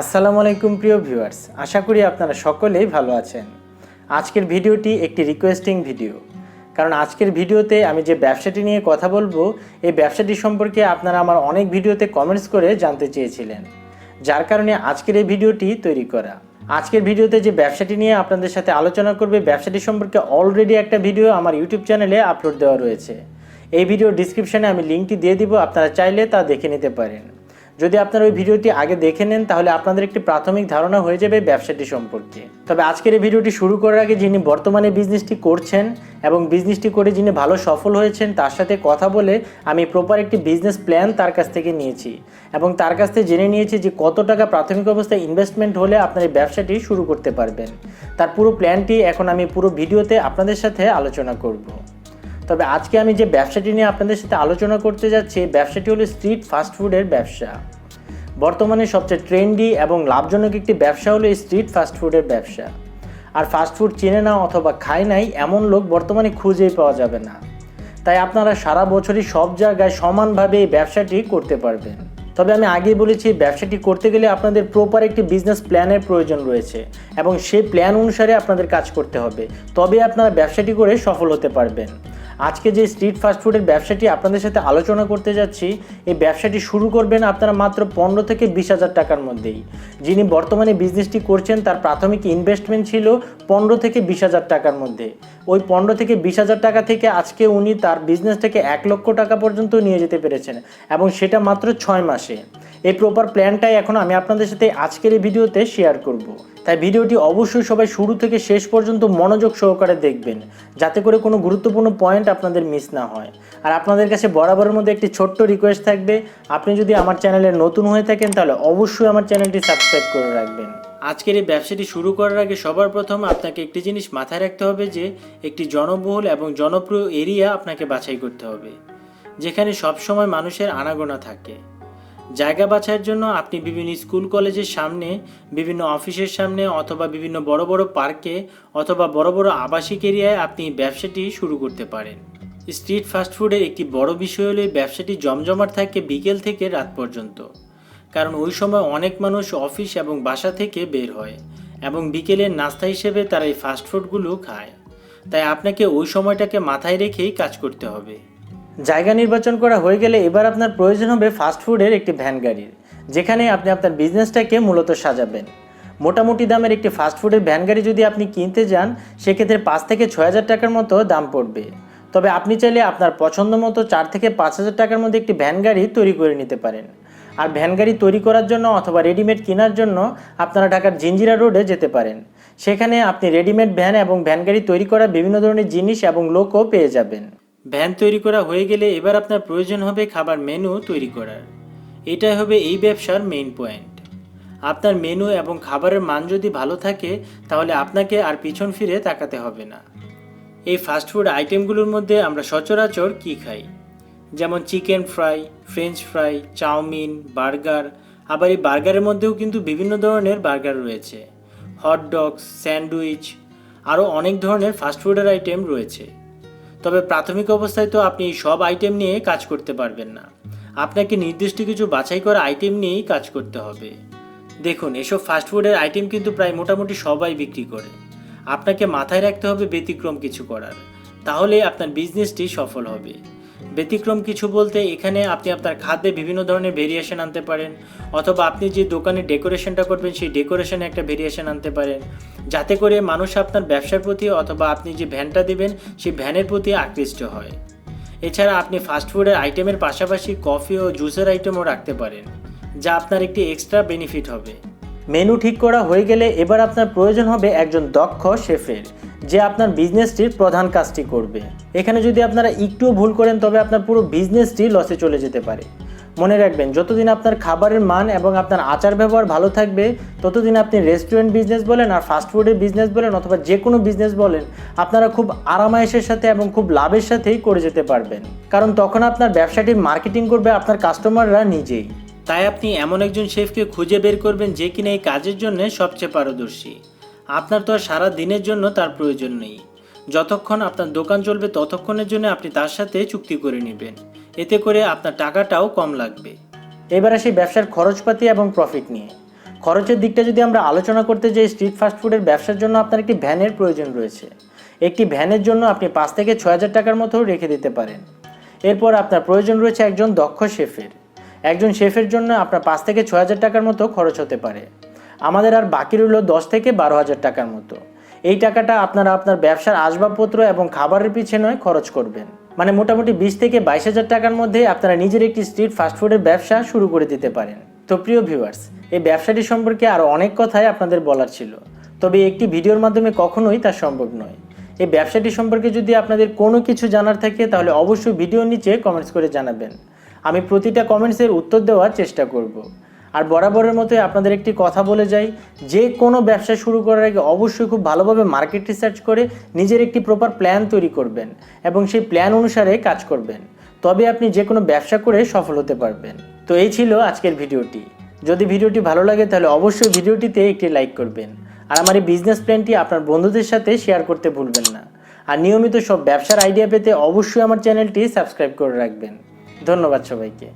আসসালামু আলাইকুম প্রিয় ভিউয়ার্স, আশা করি আপনারা সকলেই ভালো আছেন। আজকের ভিডিওটি একটি রিকোয়েস্টিং ভিডিও কারণ আজকের ভিডিওতে আমি যে ব্যবসাটি নিয়ে কথা বলব, এই ব্যবসাটি সম্পর্কে আপনারা আমার অনেক ভিডিওতে কমেন্টস করে জানতে চেয়েছিলেন। যার কারণে আজকের এই ভিডিওটি তৈরি করা। আজকের ভিডিওতে যে ব্যবসাটি নিয়ে আপনাদের সাথে আলোচনা করবে, ব্যবসাটি সম্পর্কে অলরেডি একটা ভিডিও আমার ইউটিউব চ্যানেলে আপলোড দেওয়া রয়েছে। এই ভিডিও ডিসক্রিপশানে আমি লিঙ্কটি দিয়ে দিব, আপনারা চাইলে তা দেখে নিতে পারেন। যদি আপনারা ওই ভিডিওটি আগে দেখে নেন, তাহলে আপনাদের একটি প্রাথমিক ধারণা হয়ে যাবে ব্যবসাটি সম্পর্কে। তবে আজকের এই ভিডিওটি শুরু করার আগে যিনি বর্তমানে বিজনেসটি করছেন এবং বিজনেসটি করে যিনি ভালো সফল হয়েছেন, তার সাথে কথা বলে আমি প্রপার একটি বিজনেস প্ল্যান তার কাছ থেকে নিয়েছি এবং তার কাছ থেকে জেনে নিয়েছি যে কত টাকা প্রাথমিক অবস্থায় ইনভেস্টমেন্ট হলে আপনার এই ব্যবসাটি শুরু করতে পারবেন। তার পুরো প্ল্যানটি এখন আমি পুরো ভিডিওতে আপনাদের সাথে আলোচনা করব। তবে আজকে আমি যে ব্যবসাটি নিয়ে আপনাদের সাথে আলোচনা করতে যাচ্ছি ব্যবসাটি হলো স্ট্রিট ফাস্টফুডের ব্যবসা। বর্তমানে সবচেয়ে ট্রেন্ডি এবং লাভজনক একটি ব্যবসা হলো স্ট্রিট ফাস্টফুডের ব্যবসা। আর ফাস্টফুড চেনে না অথবা খায় নাই, এমন লোক বর্তমানে খুঁজেই পাওয়া যাবে না। তাই আপনারা সারা বছরই সব জায়গায় সমানভাবে এই ব্যবসাটি করতে পারবেন। তবে আমি আগেই বলেছি ব্যবসাটি করতে গেলে আপনাদের প্রপার একটি বিজনেস প্ল্যানের প্রয়োজন রয়েছে এবং সেই প্ল্যান অনুসারে আপনাদের কাজ করতে হবে। তবে আপনারা ব্যবসাটি করে সফল হতে পারবেন। আজকে যে স্ট্রিট ফাস্টফুডের ব্যবসাটি আপনাদের সাথে আলোচনা করতে যাচ্ছি, এই ব্যবসাটি শুরু করবেন আপনারা মাত্র পনেরো থেকে বিশ হাজার টাকার মধ্যেই। যিনি বর্তমানে বিজনেসটি করছেন, তার প্রাথমিক ইনভেস্টমেন্ট ছিল পনেরো থেকে বিশ হাজার টাকার মধ্যে। ওই পনেরো থেকে বিশ হাজার টাকা থেকে আজকে উনি তার বিজনেসটাকে এক লক্ষ টাকা পর্যন্ত নিয়ে যেতে পেরেছেন এবং সেটা মাত্র ছয় মাসে। এই প্রপার প্ল্যানটাই এখন আমি আপনাদের সাথে আজকের এই ভিডিওতে শেয়ার করব। তাই ভিডিওটি অবশ্যই সবাই শুরু থেকে শেষ পর্যন্ত মনোযোগ সহকারে দেখবেন, যাতে করে কোনো গুরুত্বপূর্ণ পয়েন্ট আপনাদের মিস না হয়। আর আপনাদের কাছে বরাবরের মধ্যে একটি ছোট্ট রিকোয়েস্ট থাকবে, আপনি যদি আমার চ্যানেলে নতুন হয়ে থাকেন তাহলে অবশ্যই আমার চ্যানেলটি সাবস্ক্রাইব করে রাখবেন। আজকের এই ব্যবসাটি শুরু করার আগে সবার প্রথম আপনাকে একটি জিনিস মাথায় রাখতে হবে যে, একটি জনবহুল এবং জনপ্রিয় এরিয়া আপনাকে বাছাই করতে হবে, যেখানে সবসময় মানুষের আনাগোনা থাকে। জায়গা বাছাইয়ের জন্য আপনি বিভিন্ন স্কুল, কলেজের সামনে, বিভিন্ন অফিসের সামনে অথবা বিভিন্ন বড় বড় পার্কে অথবা বড় বড় আবাসিক এরিয়ায় আপনি ব্যবসাটি শুরু করতে পারেন। স্ট্রিট ফাস্টফুডের একটি বড় বিষয় হলে ব্যবসাটি জমজমাট থাকে বিকেল থেকে রাত পর্যন্ত। কারণ ওই সময় অনেক মানুষ অফিস এবং বাসা থেকে বের হয় এবং বিকেলের নাস্তা হিসেবে তারা এই ফাস্টফুডগুলো খায়। তাই আপনাকে ওই সময়টাকে মাথায় রেখেই কাজ করতে হবে। জায়গা নির্বাচন করা হয়ে গেলে এবার আপনার প্রয়োজন হবে ফাস্টফুডের একটি ভ্যান গাড়ির, যেখানে আপনি আপনার বিজনেসটাকে মূলত সাজাবেন। মোটামুটি দামের একটি ফাস্টফুডের ভ্যান গাড়ি যদি আপনি কিনতে যান, সেক্ষেত্রে পাঁচ থেকে ছয় হাজার টাকার মতো দাম পড়বে। তবে আপনি চাইলে আপনার পছন্দ মতো চার থেকে পাঁচ হাজার টাকার মধ্যে একটি ভ্যান গাড়ি তৈরি করে নিতে পারেন। আর ভ্যান গাড়ি তৈরি করার জন্য অথবা রেডিমেড কেনার জন্য আপনারা ঢাকার জিঞ্জিরা রোডে যেতে পারেন। সেখানে আপনি রেডিমেড ভ্যান এবং ভ্যান গাড়ি তৈরি করা বিভিন্ন ধরনের জিনিস এবং লোকও পেয়ে যাবেন। ভ্যান তৈরি করা হয়ে গেলে এবার আপনার প্রয়োজন হবে খাবার মেনু তৈরি করার। এটাই হবে এই ব্যবসার মেইন পয়েন্ট আপনার মেনু এবং খাবারের মান যদি ভালো থাকে, তাহলে আপনাকে আর পিছন ফিরে তাকাতে হবে না। এই ফাস্টফুড আইটেমগুলোর মধ্যে আমরা সচরাচর কি খাই? যেমন chicken fry French fry chowmein, burger. আবার এই বার্গারের মধ্যেও কিন্তু বিভিন্ন ধরনের বার্গার রয়েছে। হট ডগস স্যান্ডউইচ আরও অনেক ধরনের ফাস্টফুডের আইটেম রয়েছে। তবে প্রাথমিক অবস্থায় তো আপনি সব আইটেম নিয়ে কাজ করতে পারবেন না। আপনাকে নির্দিষ্ট কিছু বাছাই করা আইটেম নিয়েই কাজ করতে হবে। দেখুন, এসব ফাস্টফুডের আইটেম কিন্তু প্রায় মোটামুটি সবাই বিক্রি করে। আপনাকে মাথায় রাখতে হবে ব্যতিক্রম কিছু করার। তাহলে আপনার বিজনেসটি সফল হবে। ব্যতিক্রম কিছু বলতে এখানে আপনি আপনার খাদ্যে বিভিন্ন ধরনের ভেরিয়েশন আনতে পারেন, অথবা আপনি যে দোকানে ডেকোরেশনটা করবেন সেই ডেকোরেশনে একটা ভেরিয়েশন আনতে পারেন। যাতে করে মানুষ আপনার ব্যবসার প্রতি অথবা আপনি যে ভ্যানটা দেবেন, সেই ভ্যানের প্রতি আকৃষ্ট হয়। এছাড়া আপনি ফাস্টফুডের আইটেমের পাশাপাশি কফি ও জুসের আইটেমও রাখতে পারেন, যা আপনার একটি এক্সট্রা বেনিফিট হবে। মেনু ঠিক করা হয়ে গেলে এবার আপনার প্রয়োজন হবে একজন দক্ষ শেফের, যে আপনার বিজনেসটির প্রধান কাজটি করবে। এখানে যদি আপনারা একটুও ভুল করেন, তবে আপনার পুরো বিজনেসটি লসে চলে যেতে পারে। মনে রাখবেন, যতদিন আপনার খাবারের মান এবং আপনার আচার ব্যবহার ভালো থাকবে, ততদিন আপনি রেস্টুরেন্ট বিজনেস বলেন আর ফাস্টফুডের বিজনেস বলেন অথবা যে কোনো বিজনেস বলেন, আপনারা খুব আরামায়েশের সাথে এবং খুব লাভের সাথেই করে যেতে পারবেন। কারণ তখন আপনার ব্যবসাটির মার্কেটিং করবে আপনার কাস্টমাররা নিজেই। তাই আপনি এমন একজন শেফকে খুঁজে বের করবেন যে কিনা এই কাজের জন্য সবচেয়ে পারদর্শী। আপনার তো আর সারা দিনের জন্য তার প্রয়োজন নেই। যতক্ষণ আপনার দোকান চলবে ততক্ষণের জন্য আপনি তার সাথে চুক্তি করে নেবেন। এতে করে আপনার টাকাটাও কম লাগবে। এবার আসি ব্যবসার খরচপাতি এবং প্রফিট নিয়ে। খরচের দিকটা যদি আমরা আলোচনা করতে যাই স্ট্রিট ফাস্ট ফুডের ব্যবসার জন্য আপনার একটি ভ্যানের প্রয়োজন রয়েছে। একটি ভ্যানের জন্য আপনি পাঁচ থেকে ছয় হাজার টাকার মতো রেখে দিতে পারেন। এরপর আপনার প্রয়োজন রয়েছে একজন দক্ষ শেফের। একজন শেফের জন্য আপনার পাঁচ থেকে ছয় হাজার টাকার মতো খরচ হতে পারে। আমাদের আর বাকি রইল দশ থেকে বারো হাজার টাকার মতো। এই টাকাটা আপনারা আপনার ব্যবসার আসবাবপত্র এবং খাবারের পিছনে খরচ করবেন। মানে মোটামুটি বিশ থেকে বাইশ হাজার টাকার মধ্যে আপনারা নিজের একটি স্ট্রিট ফাস্টফুডের ব্যবসা শুরু করে দিতে পারেন। তো প্রিয় ভিউয়ার্স, এই ব্যবসাটি সম্পর্কে আরও অনেক কথাই আপনাদের বলার ছিল। তবে একটি ভিডিওর মাধ্যমে কখনোই তা সম্ভব নয়। এই ব্যবসাটি সম্পর্কে যদি আপনাদের কোনো কিছু জানার থাকে, তাহলে অবশ্যই ভিডিওর নিচে কমেন্টস করে জানাবেন। আমি প্রতিটা কমেন্টসের উত্তর দেওয়ার চেষ্টা করব। আর বরাবরের মতোই আপনাদের একটি কথা বলে যাই, যে কোনো ব্যবসা শুরু করার আগে অবশ্যই খুব ভালোভাবে মার্কেট রিসার্চ করে নিজের একটি প্রপার প্ল্যান তৈরি করবেন এবং সেই প্ল্যান অনুসারে কাজ করবেন। তবে আপনি যে কোনো ব্যবসা করে সফল হতে পারবেন। তো এই ছিল আজকের ভিডিওটি। যদি ভিডিওটি ভালো লাগে তাহলে অবশ্যই ভিডিওটিতে একটি লাইক করবেন। আর আমার এই বিজনেস প্ল্যানটি আপনার বন্ধুদের সাথে শেয়ার করতে ভুলবেন না। আর নিয়মিত সব ব্যবসার আইডিয়া পেতে অবশ্যই আমার চ্যানেলটি সাবস্ক্রাইব করে রাখবেন। ধন্যবাদ সবাইকে।